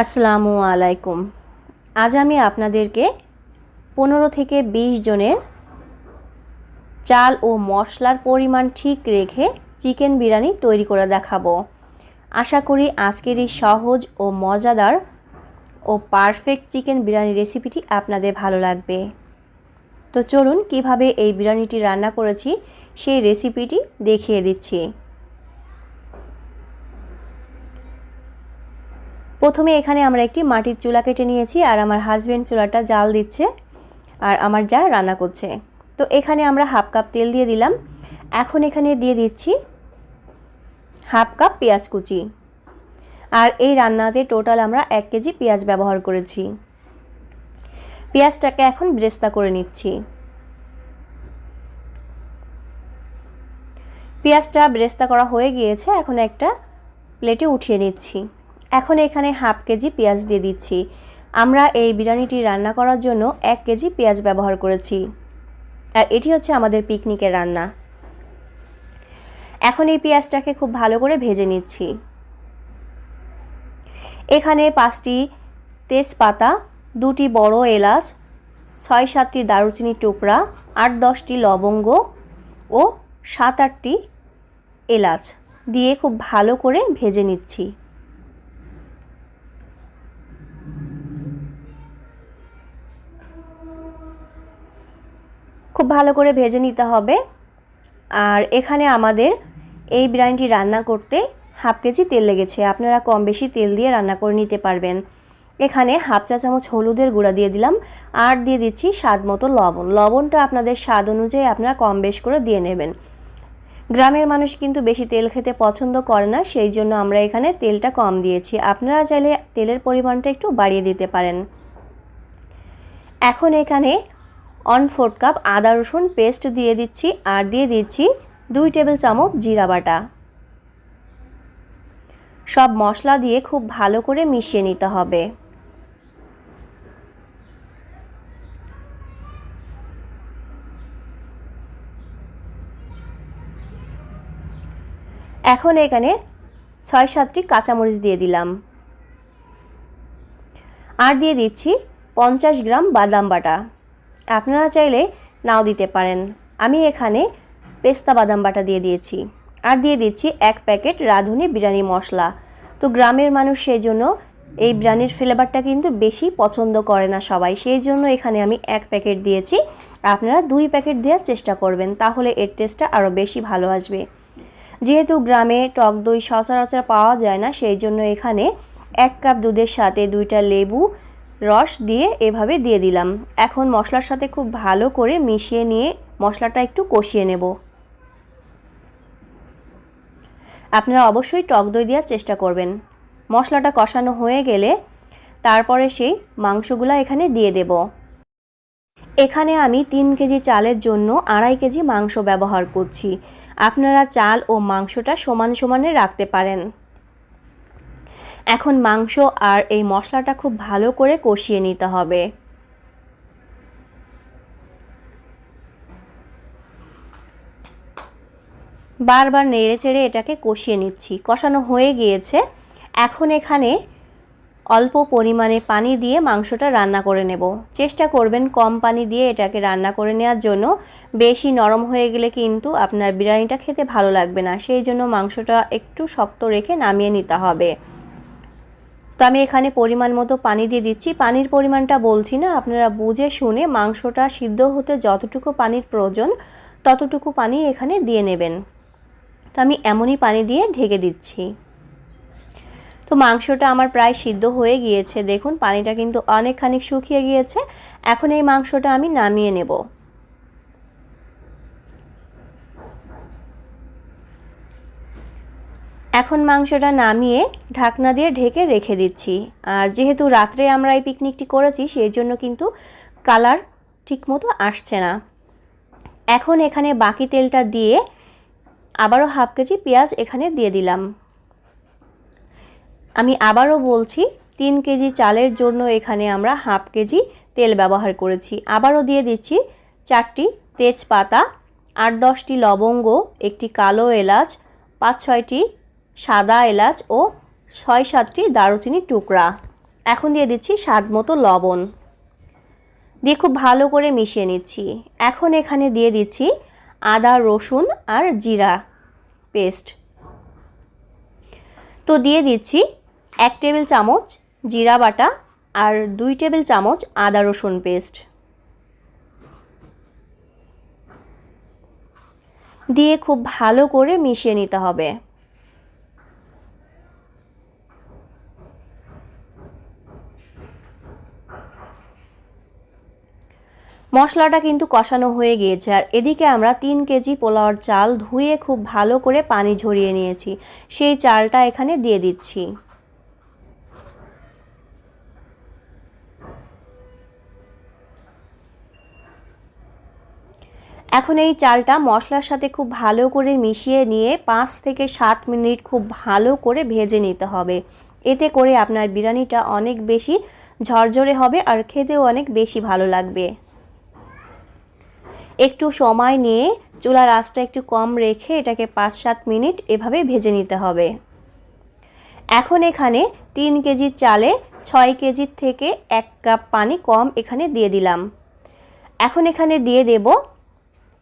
আসসালামু আলাইকুম। আজ আমি আপনাদেরকে পনেরো থেকে বিশ জনের চাল ও মশলার পরিমাণ ঠিক রেখে চিকেন বিরিয়ানি তৈরি করে দেখাবো। আশা করি আজকের এই সহজ ও মজাদার ও পারফেক্ট চিকেন বিরিয়ানি রেসিপিটি আপনাদের ভালো লাগবে। তো চলুন কীভাবে এই বিরিয়ানিটি রান্না করেছি সেই রেসিপিটি দেখিয়ে দিচ্ছি। প্রথমে এখানে আমরা একটি মাটির চুলা কেটে নিয়েছি, আর আমার হাজব্যান্ড চুলাটা জাল দিচ্ছে, আর আমার যা রান্না করছে। তো এখানে আমরা হাফ কাপ তেল দিয়ে দিলাম। এখন এখানে দিয়ে দিচ্ছি হাফ কাপ পেঁয়াজ কুচি। আর এই রান্নাতে টোটাল আমরা এক কেজি পেঁয়াজ ব্যবহার করেছি। পেঁয়াজটাকে এখন ব্রেস্তা করে নিচ্ছি। পেঁয়াজটা ব্রেস্তা করা হয়ে গিয়েছে, এখন একটা প্লেটে উঠিয়ে নিচ্ছি। এখন এখানে হাফ কেজি পেঁয়াজ দিয়ে দিচ্ছি। আমরা এই বিরিয়ানিটি রান্না করার জন্য এক কেজি পেঁয়াজ ব্যবহার করেছি। আর এটি হচ্ছে আমাদের পিকনিকের রান্না। এখন এই পেঁয়াজটাকে খুব ভালো করে ভেজে নিচ্ছি। এখানে পাঁচটি তেজপাতা, দুটি বড় এলাচ, ছয় সাতটি দারুচিনি টুকরা, আট দশটি লবঙ্গ ও সাত আটটি এলাচ দিয়ে খুব ভালো করে ভেজে নিচ্ছি। খুব ভালো করে ভেজে নিতে হবে। আর এখানে আমাদের এই বিরিয়ানিটি রান্না করতে হাফ কেজি তেল লেগেছে। আপনারা কম বেশি তেল দিয়ে রান্না করে নিতে পারবেন। এখানে হাফ চা চামচ হলুদের গুঁড়া দিয়ে দিলাম। আর দিয়ে দিচ্ছি স্বাদ মতো লবণ। লবণটা আপনাদের স্বাদ অনুযায়ী আপনারা কম বেশ করে দিয়ে নেবেন। গ্রামের মানুষ কিন্তু বেশি তেল খেতে পছন্দ করে না, সেই জন্য আমরা এখানে তেলটা কম দিয়েছি। আপনারা চাইলে তেলের পরিমাণটা একটু বাড়িয়ে দিতে পারেন। এখন এখানে ওয়ান ফোর্থ কাপ আদা রসুন পেস্ট দিয়ে দিচ্ছি আর দিয়ে দিচ্ছি দুই টেবিল চামচ জিরা বাটা। সব মশলা দিয়ে খুব ভালো করে মিশিয়ে নিতে হবে। এখন এখানে ছয় সাতটি কাঁচামরিচ দিয়ে দিলাম। আর দিয়ে দিচ্ছি পঞ্চাশ গ্রাম বাদাম বাটা। আপনারা চাইলে নাও দিতে পারেন। আমি এখানে পেস্তা বাদাম বাটা দিয়ে দিয়েছি। আর দিয়ে দিচ্ছি এক প্যাকেট রাঁধুনি বিরিয়ানি মশলা। তো গ্রামের মানুষ সেই জন্য এই বিরিয়ানির ফ্লেভারটা কিন্তু বেশি পছন্দ করে না সবাই। সেই জন্য এখানে আমি এক প্যাকেট দিয়েছি। আপনারা দুই প্যাকেট দেওয়ার চেষ্টা করবেন, তাহলে এর টেস্টটা আরও বেশি ভালো আসবে। যেহেতু গ্রামে টক দই সচরাচর পাওয়া যায় না সেই জন্য এখানে এক কাপ দুধের সাথে দুইটা লেবু রস দিয়ে এভাবে দিয়ে দিলাম। এখন মশলার সাথে খুব ভালো করে মিশিয়ে নিয়ে মশলাটা একটু কষিয়ে নেব। আপনারা অবশ্যই টক দই দেওয়ার চেষ্টা করবেন। মশলাটা কষানো হয়ে গেলে তারপরে সেই মাংসগুলো এখানে দিয়ে দেব। এখানে আমি তিন কেজি চালের জন্য আড়াই কেজি মাংস ব্যবহার করছি। আপনারা চাল ও মাংসটা সমান সমানে রাখতে পারেন। এখন মাংস আর এই মশলাটা খুব ভালো করে কষিয়ে নিতে হবে। বারবার নেড়ে চেড়ে এটাকে কষিয়ে নিচ্ছি। কষানো হয়ে গিয়েছে। এখন এখানে অল্প পরিমাণে পানি দিয়ে মাংসটা রান্না করে নেব। চেষ্টা করবেন কম পানি দিয়ে এটাকে রান্না করে নেওয়ার জন্য। বেশি নরম হয়ে গেলে কিন্তু আপনার বিরিয়ানিটা খেতে ভালো লাগবে না। সেই জন্য মাংসটা একটু শক্ত রেখে নামিয়ে নিতে হবে। তো আমি এখানে পরিমাণ মতো পানি দিয়ে দিচ্ছি। পানির পরিমাণটা বলছি না, আপনারা বুঝে শুনে মাংসটা সিদ্ধ হতে যতটুকু পানির প্রয়োজন ততটুকু পানি এখানে দিয়ে নেবেন। তো আমি এমনই পানি দিয়ে ঢেকে দিচ্ছি। তো মাংসটা আমার প্রায় সিদ্ধ হয়ে গিয়েছে। দেখুন, পানিটা কিন্তু অনেকখানি শুকিয়ে গিয়েছে। এখন এই মাংসটা আমি নামিয়ে নেব। এখন মাংসটা নামিয়ে ঢাকনা দিয়ে ঢেকে রেখে দিচ্ছি। আর যেহেতু রাত্রে আমরা এই পিকনিকটি করেছি সেই জন্য কিন্তু কালার ঠিকমতো আসছে না। এখন এখানে বাকি তেলটা দিয়ে আবারও হাফ কেজি পেঁয়াজ এখানে দিয়ে দিলাম। আমি আবারও বলছি, তিন কেজি চালের জন্য এখানে আমরা হাফ কেজি তেল ব্যবহার করেছি। আবারও দিয়ে দিচ্ছি চারটি তেজপাতা, আট দশটি লবঙ্গ, একটি কালো এলাচ, পাঁচ ছয়টি সাদা এলাচ ও ছয় সাতটি দারুচিনি টুকরা। এখন দিয়ে দিচ্ছি স্বাদ মতো লবণ। দিয়ে খুব ভালো করে মিশিয়ে নিচ্ছি। এখন এখানে দিয়ে দিচ্ছি আদা, রসুন আর জিরা পেস্ট। তো দিয়ে দিচ্ছি এক টেবিল চামচ জিরা বাটা আর দুই টেবিল চামচ আদা, রসুন পেস্ট। দিয়ে খুব ভালো করে মিশিয়ে নিতে হবে। মশলাটা কিন্তু কষানো হয়ে গিয়েছে। আর এদিকে আমরা তিন কেজি পোলাওয়ার চাল ধুয়ে খুব ভালো করে পানি ঝরিয়ে নিয়েছি। সেই চালটা এখানে দিয়ে দিচ্ছি। এখন এই চালটা মশলার সাথে খুব ভালো করে মিশিয়ে নিয়ে পাঁচ থেকে সাত মিনিট খুব ভালো করে ভেজে নিতে হবে। এতে করে আপনার বিরিয়ানিটা অনেক বেশি ঝরঝরে হবে আর খেতেও অনেক বেশি ভালো লাগবে। একটু সময় নিয়ে চুলার আঁচটা একটু কম রেখে এটাকে পাঁচ সাত মিনিট এভাবে ভেজে নিতে হবে। এখন এখানে তিন কেজি চালে ছয় কেজির থেকে এক কাপ পানি কম এখানে দিয়ে দিলাম। এখন এখানে দিয়ে দেব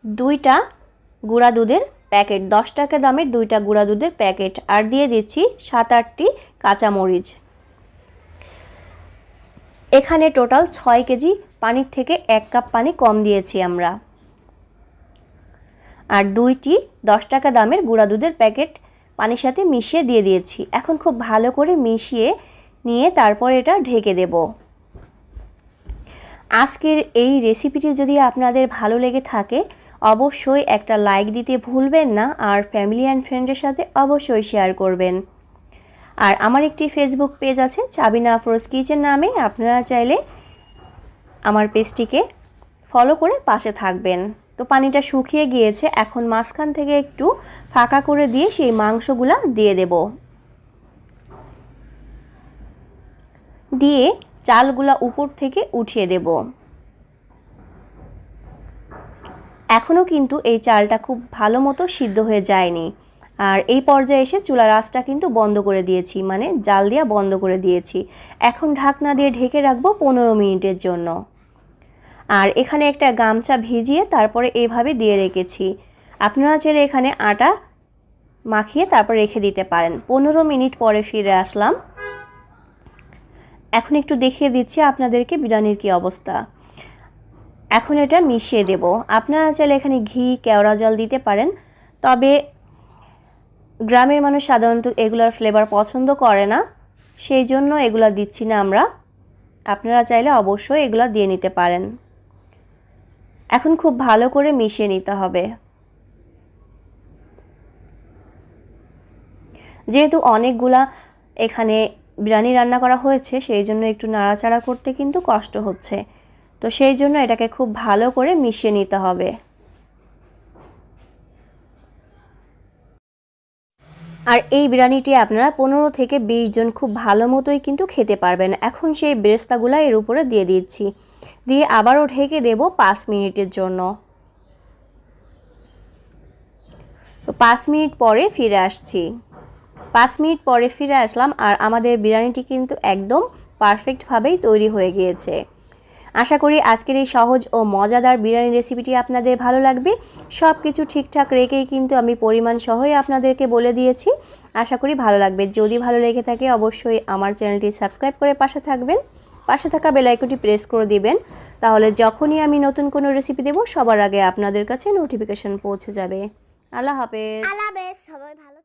দুইটা গুঁড়া দুধের প্যাকেট, দশ টাকা দামের দুইটা গুঁড়া দুধের প্যাকেট, আর দিয়ে দিচ্ছি সাত আটটি কাঁচামরিচ। এখানে টোটাল ছয় কেজি পানির থেকে এক কাপ পানি কম দিয়েছি আমরা। আর দুইটি দশ টাকা দামের গুঁড়া দুধের প্যাকেট পানির সাথে মিশিয়ে দিয়ে দিয়েছি। এখন খুব ভালো করে মিশিয়ে নিয়ে তারপর এটা ঢেকে দেব। আজকের এই রেসিপিটি যদি আপনাদের ভালো লেগে থাকে, অবশ্যই একটা লাইক দিতে ভুলবেন না আর ফ্যামিলি অ্যান্ড ফ্রেন্ডের সাথে অবশ্যই শেয়ার করবেন। আর আমার একটি ফেসবুক পেজ আছে চাবিনা আফরোজ কিচেন নামে, আপনারা চাইলে আমার পেজটিকে ফলো করে পাশে থাকবেন। তো পানিটা শুকিয়ে গিয়েছে, এখন মাঝখান থেকে একটু ফাঁকা করে দিয়ে সেই মাংসগুলা দিয়ে দেব। দিয়ে চালগুলা উপর থেকে উঠিয়ে দেব। এখনও কিন্তু এই চালটা খুব ভালো মতো সিদ্ধ হয়ে যায়নি। আর এই পর্যায়ে এসে চুলার আঁচটা কিন্তু বন্ধ করে দিয়েছি মানে জাল দিয়া বন্ধ করে দিয়েছি। এখন ঢাকনা দিয়ে ঢেকে রাখব পনেরো মিনিটের জন্য। আর এখানে একটা গামছা ভিজিয়ে তারপরে এইভাবে দিয়ে রেখেছি। আপনারা চাইলে এখানে আটা মাখিয়ে তারপর রেখে দিতে পারেন। পনেরো মিনিট পরে ফিরে আসলাম। এখন একটু দেখিয়ে দিচ্ছি আপনাদেরকে বিরিয়ানির কি অবস্থা। এখন এটা মিশিয়ে দেব। আপনারা চাইলে এখানে ঘি, কেওড়া জল দিতে পারেন। তবে গ্রামের মানুষ সাধারণত এগুলার ফ্লেভার পছন্দ করে না। সেই জন্য এগুলা দিচ্ছি না আমরা। আপনারা চাইলে অবশ্যই এগুলা দিয়ে নিতে পারেন। এখন খুব ভালো করে মিশিয়ে নিতে হবে। যেহেতু অনেকগুলা এখানে বিরিয়ানি রান্না করা হয়েছে, সেই জন্য একটু নাড়াচাড়া করতে কিন্তু কষ্ট হচ্ছে। তো সেই জন্য এটাকে খুব ভালো করে মিশিয়ে নিতে হবে। আর এই বিরিয়ানিটি আপনারা পনেরো থেকে বিশ জন খুব ভালো মতোই কিন্তু খেতে পারবেন। এখন সেই বেরেস্তাগুলা এর উপরে দিয়ে দিচ্ছি। দিয়ে আবারও ঢেকে দেব পাঁচ মিনিটের জন্য। তো পাঁচ মিনিট পরে ফিরে আসছি। পাঁচ মিনিট পরে ফিরে আসলাম আর আমাদের বিরিয়ানিটি কিন্তু একদম পারফেক্টভাবেই তৈরি হয়ে গিয়েছে। আশা করি আজকের এই সহজ ও মজাদার বিরিয়ানি রেসিপিটি আপনাদের ভালো লাগবে। সব কিছু ঠিকঠাক রেখেই কিন্তু আমি পরিমাণ সহই আপনাদেরকে বলে দিয়েছি। আশা করি ভালো লাগবে। যদি ভালো লেগে থাকে অবশ্যই আমার চ্যানেলটি সাবস্ক্রাইব করে পাশে থাকবেন। পাশে থাকা বেলাইকনটি প্রেস করে দিবেন। তাহলে যখনই আমি নতুন কোনো রেসিপি দেব, সবার আগে আপনাদের কাছে নোটিফিকেশন পৌঁছে যাবে। আল্লাহ হাফেজ। আল্লাহ হাফেজ, সবাই ভালো